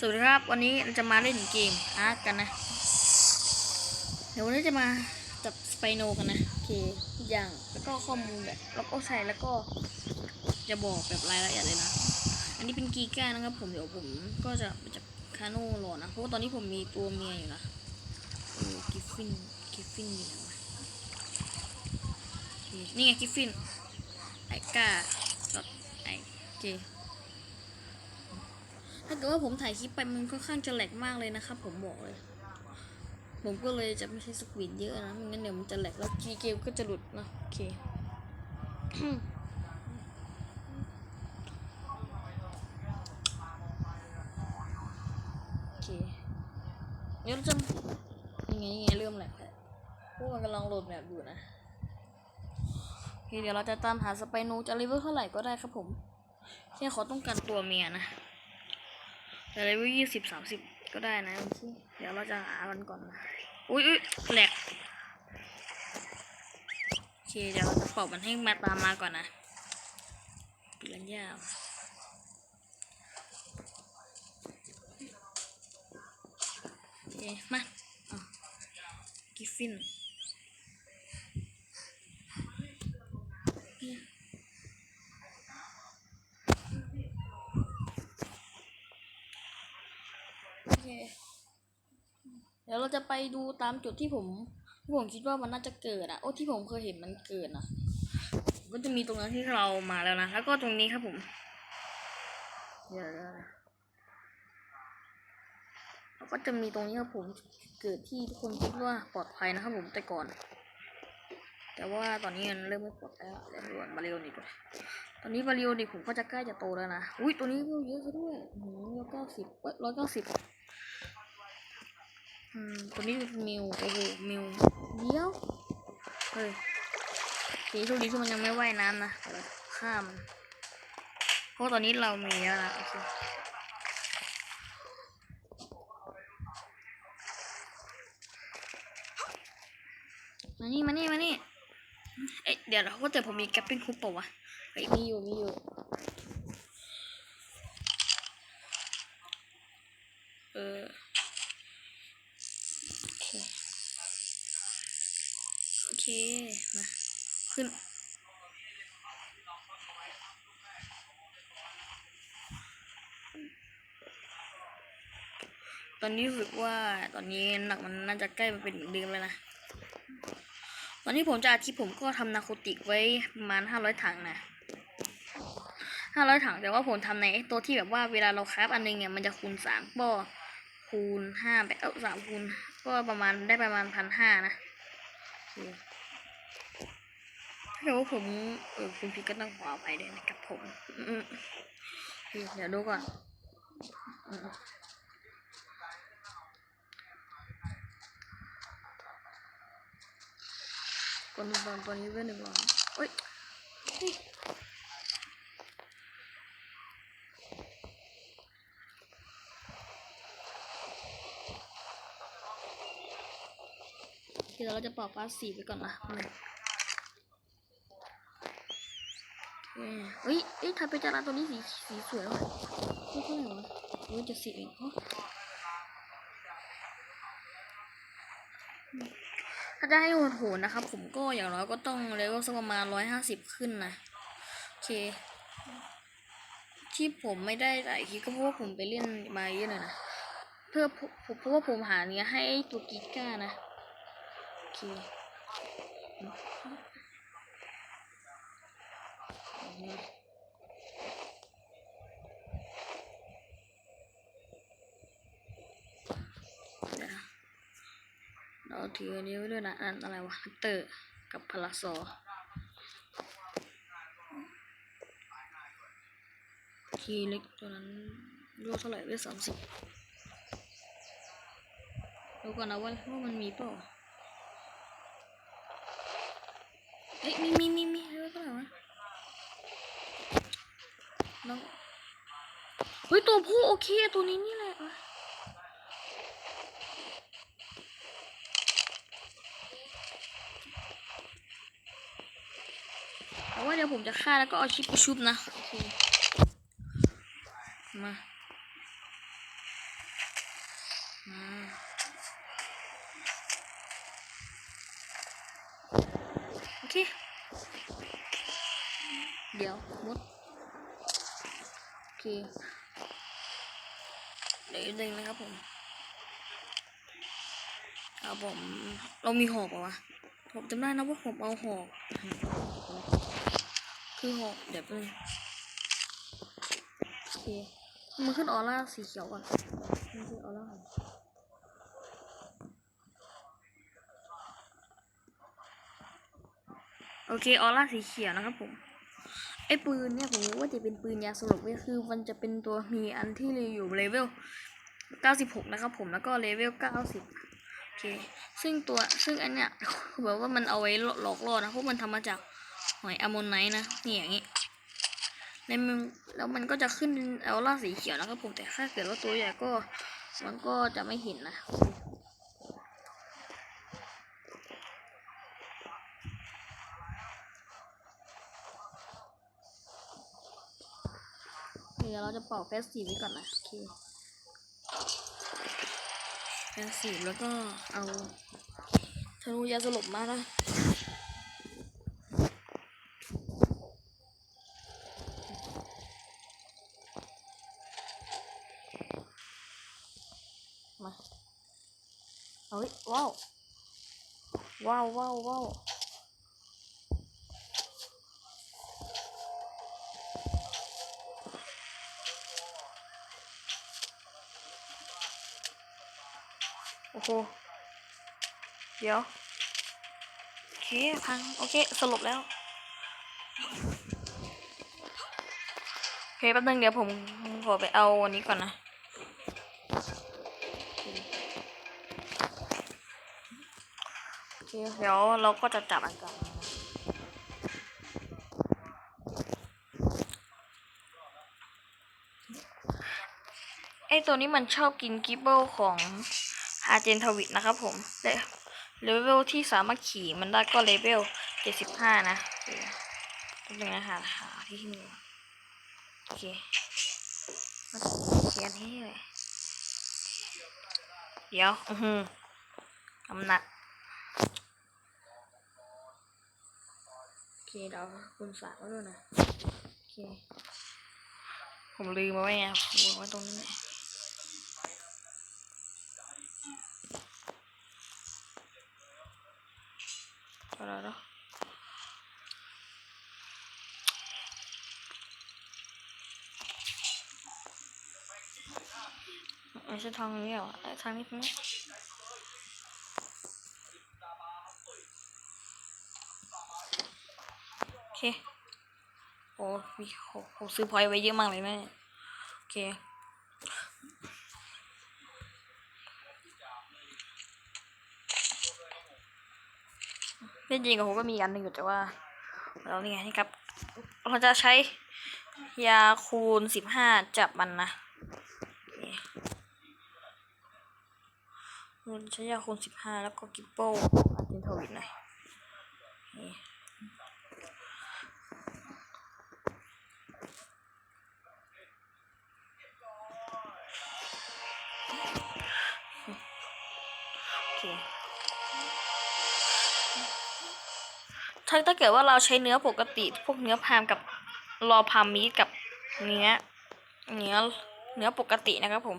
สวัสดีครับ วันนี้เราจะมาเล่นเกมอาร์กันนะ เดี๋ยววันนี้จะมาจับสไปโนกันนะโอเคอย่างแล้วก็ข้อมูลแบบแล้วก็ใส่แล้วก็จะบอกแบบรายละเอียดเลยนะ อันนี้เป็นกีก้านะครับ ผมเดี๋ยวผมก็จะไปจับคาโน่รอนะเพราะว่าตอนนี้ผมมีตัวเมียอยู่นะเออกิฟฟินกิฟฟินอยู่ไหนวะนี่ไงกิฟฟินไอก้าดอทไอโอเค ถ้าเกิดว่าผมถ่ายคลิปไปมันค่อนข้างจะแหลกมากเลยนะครับผมบอกเลย ผมก็เลยจะไม่ใช้สปีดเยอะนะไม่งั้นเดี๋ยวมันจะแหลกแล้วคีเกมก็จะหลุดนะโอเคโอเคเดี๋ยวจะยังไงยังไงเริ่มแหลกแล้วพวกมันกำลังโหลดแบบอยู่นะโอเคเดี๋ยวเราจะตามหาสไปโนจะเลเวลเท่าไหร่ก็ได้ครับผมแค่ขอต้องการตัวเมียนะ เลเวลยี่สิบสามสิบก็ได้นะพี่เดี๋ยวเราจะหากันก่อนนะอุ้ยแหลกโอเคเดี๋ยวเราจะปอกมันให้มาตามมาก่อนนะเปลี่ยนยาวโอเคมาอะกิฟฟินโอเค เดี๋ยวเราจะไปดูตามจุดที่ผมที่ผมคิดว่ามันน่าจะเกิดอะโอ้ที่ผมเคยเห็นมันเกิดนะก็จะมีตรงนั้นที่เรามาแล้วนะแล้วก็ตรงนี้ครับผมเดี๋ยวแล้วก็จะมีตรงนี้ครับผมเกิดที่ทุกคนคิดว่าปลอดภัยนะครับผมแต่ก่อน แต่ว่าตอนนี้มันเริ่มไม่ปลอดภัยแล้วเดี๋ยวดูก่อนบาริโอนิกก่อนตอนนี้บาริโอนิกผมก็จะใกล้จะโตแล้วนะอุ้ยตัวนี้เยอะซะด้วยร้อยเก้าสิบร้อยเก้าสิบ อืมตัวนี้เป็นมิวโอ้โหมิวเดี๋ยวเฮ้ยสีช่วงนี้ที่มันยังไม่ว่ายน้ำนะเดี๋ยวข้ามมันเพราะตอนนี้เรามีแล้วนะโอเคมานี่มานี่มานี่เอ๊ะเดี๋ยวเราก็แต่ผมมีแกปปิ้งคุปเปล่าวะเฮ้ยมีอยู่มีอยู่เออ โอเค โอเค มา ขึ้น ตอนนี้รู้สึกว่าตอนนี้หนักมันน่าจะใกล้มาเป็นเหมือนเดิมแล้วนะ ตอนนี้ผมจะอาทิตย์ผมก็ทำนาโคติกไว้ประมาณห้าร้อยถังนะห้าร้อยถังแต่ว่าผมทำในตัวที่แบบว่าเวลาเราคราฟอันหนึงเนี่ยมันจะคูณสามก็คูณห้าไปเอ้าสามคูณก็ประมาณได้ประมาณพันห้านะโอเคถ้าเกิดว่าผมเออคุณพี่ก็ต้องขออภัยด้วยนะครับผมอือเคเดี๋ยวดูก่อน อืมคนตอนตัวนี้เว้นหนึ่งร้อยเอ้ยเฮ้ยเดี๋ยวเราจะปอกฟ้าสีไปก่อนนะเฮ้ยเอ้ยทำไปจาราตัวนี้สีสีสวยว่ะไม่เหร่วะเฮ้ยจะสิบเองฮะถ้า จะให้โหดๆนะครับ ผมก็อย่างน้อยก็ต้องเลเวลสักประมาณร้อยห้าสิบขึ้นนะโอเค ที่ผมไม่ได้หลายคลิปก็เพราะว่าผมไปเล่นมาเยอะเลยนะเพื่อเพราะว่าผมหาเนี้ยให้ตัวกีก้านะโอเคเดี๋ยว เราถืออันนี้ไว้ด้วยนะอันอะไรวะฮัตเตอร์กับพาราโซทีเล็กตัวนั้นรูเท่าไหร่เวลสามสิบดูก่อนนะว่าว่ามันมีเปล่าเอ้ยมีมีมีมีเรื่องอะไรวะน้องเฮ้ยตัวผู้โอเคตัวนี้นี่ และวะแต่ว่าเดี๋ยผมจะฆ่าแล้วก็เอาชิปไปชุบนะโอเคมาอ่าโอเค เดี๋ยวมุดโอเคเดี๋ยวดึงนะครับผมเอาผมเรามีหอกเปล่าวะผมจำได้นะว่าผมเอาหอก คือหอกเดี๋ยวนึงโอเคมันขึ้นออร่าสีเขียวก่อนมันขึ้นออร่าก่อนโอเคออร่าสีเขียวนะครับผมไอ้ปืนเนี่ยผมว่าจะเป็นปืนยาสลบก็คือมันจะเป็นตัวมีอันที่อยู่เลเวล 96 นะครับผมแล้วก็เลเวล 90 โอเค ซึ่งตัวซึ่งอันเนี้ยคือแบบว่ามันเอาไว้หลอกล่อนะเพราะมันทำมาจาก หอยอะโมนไนท์นะนี่อย่างนี้ในมือแล้วมันก็จะขึ้นเอลล่าสีเขียวนะครับผมแต่ถ้าเกิดว่าตัวใหญ่ก็มันก็จะไม่เห็นนะเดี๋ยวเราจะเป่าแฟสซีไว้ก่อนนะโอเคแฟสซีแล้วก็เอาธนูยาสลบมานะ มาเฮ้ย ว้าวว้าวว้าวว้าวโอ้โห เดี๋ยวโอเคพัง โอเค สรุปแล้ว โอเคแป๊บนึงเดี๋ยวผมขอไปเอาอันนี้ก่อนนะ เดี๋ยวเราก็จะจับอันก่อนไอตัวนี้มันชอบกินกิบเบิลของอาเจนทวิตนะครับผมเลเวลที่สามารถขี่มันได้ก็เลเวลเจ็ดสิบห้านะตัวนึงนะหาหาที่หนึ่งโอเคมาเขียนที่เลยเดี๋ยว อือหือน้ำหนักอ เคเดี๋ยวคุณฝากไว้ด้วยนะ โอเค ผมลืมมาไว้ไงผมวางไว้ตรงนี้เดี๋ยวเดี๋ยวไม่ใช่ทางนี้เหรอเอ้ทางนี้ทางนี้ โอ เค โอ้มีโหผมซื้อพอยไว้เยอะมากเลยนะเนี่ยโอเคเล่นจริงกับผมก็มีอันหนึ่งอยู่แต่ว่าเรานี่ไงนี่ครับ เราจะใช้ยาคูณสิบห้าจับมันนะใช้ยาคูณสิบห้าแล้วก็กิปโป้อาร์เจนทวิตหน่อย ถ้าถ้าเกิดว่าเราใช้เนื้อปกติ พวกเนื้อพามกับรอพามมีดกับเนื้อเนื้อเนื้อปกตินะครับผม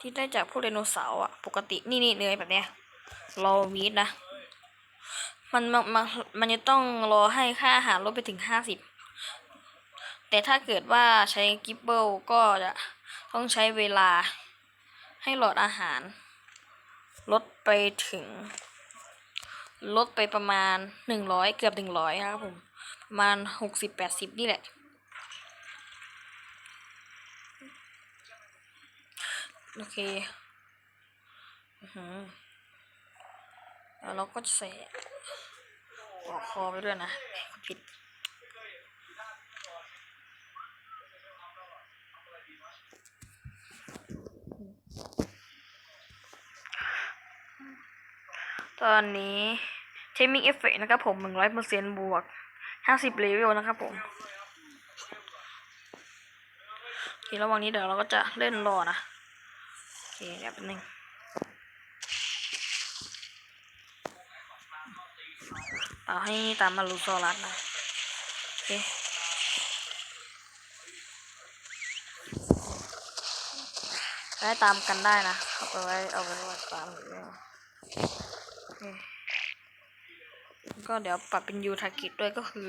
ที่ได้จากพวกไดโนเสาร์อะปกตินี่นี่เนื้อแบบเนี้ยรอมีดนะมันมันมันมันจะต้องรอให้ค่าอาหารลดไปถึงห้าสิบแต่ถ้าเกิดว่าใช้กิบเบิลก็จะต้องใช้เวลาให้หลอดอาหารลดไปถึง ลดไปประมาณหนึ่งร้อยเกือบหนึ่งร้อยครับผม ประมาณหกสิบแปดสิบนี่แหละ โอเคอือหือแล้วเราก็จะใส่ปลอกคอไปด้วยนะผิด ตอนนี้เทมิ g เอฟเฟกนะครับผมหนึ่งร้อยเปอร์เซ็นบวกห้าสิบเลเวลนะครับผมโอเคระหว่างนี้เดี๋ยวเราก็จะเล่นรอนะโอเคเดี๋ยวแป๊บนึงเอาให้ตามมารูโซลัสนะโอเคได้ตามกันได้นะเอาไปไว้เอาไปไว้ตามอยู่แล้วโอ ก็เดี๋ยวปรับเป็นยูทากิด้วยก็คือ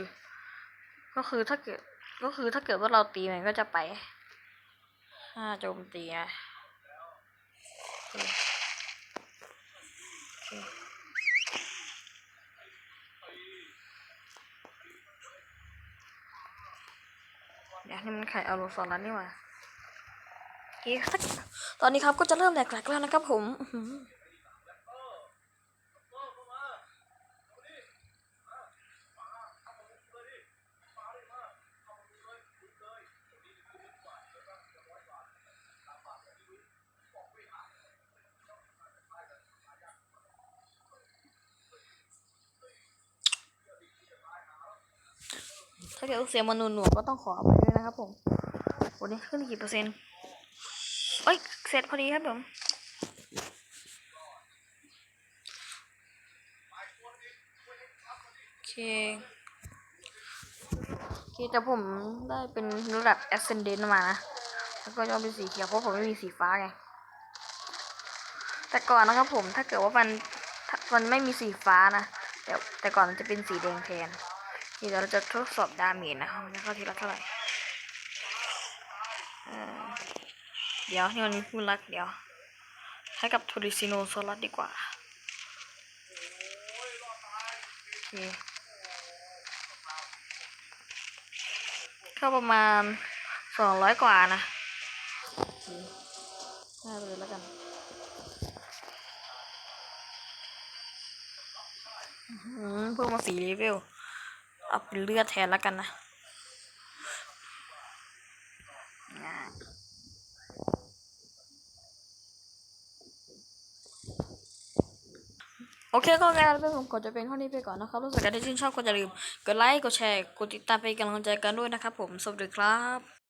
ก็คือถ้าเกิดก็คือถ้าเกิดว่าเราตีมันก็จะไปห้าโจมตีนะโอเคโอเคเดี๋ยวนี่มันไข่เอาโลซอรัสนี่หว่าตอนนี้ครับก็จะเริ่มแหลกๆแล้วนะครับผม ถ้าเกิดเสียงมันหน่วงๆก็ต้องขออภัยด้วยนะครับผมวันนี้ขึ้นกี่เปอร์เซ็นต์เอ้ยเสร็จพอดีครับผมโอเคโอเคแต่ผมได้เป็นระดับ ascendant มานะแล้วก็จะเป็นสีเขียวเพราะผมไม่มีสีฟ้าไงแต่ก่อนนะครับผมถ้าเกิดว่ามันมันไม่มีสีฟ้านะแต่แต่ก่อนมันจะเป็นสีแดงแทน ทีเดี๋ยวเราจะทดสอบดาเมจนะครับจะเข้าทีละเท่าไหร่เดี๋ยวนี่มันมีผู้รักเดี๋ยวให้กับทูริซิโนโซลัสดีกว่าเข้าประมาณสองร้อยกว่านะโอเคได้เลยแล้วกันเพิ่มมาสี่เลเวล เอาเป็นเลือดแทนแล้วกันนะโอเคก็งานเป็นผมกดจะเป็นเท่านี้ไปก่อนนะครับรู้สึกกันที่ชื่นชอบก็อย่าลืม กดไลค์ กดแชร์ กดติดตามเป็นกำลังใจกันด้วยนะครับผม สวัสดีครับ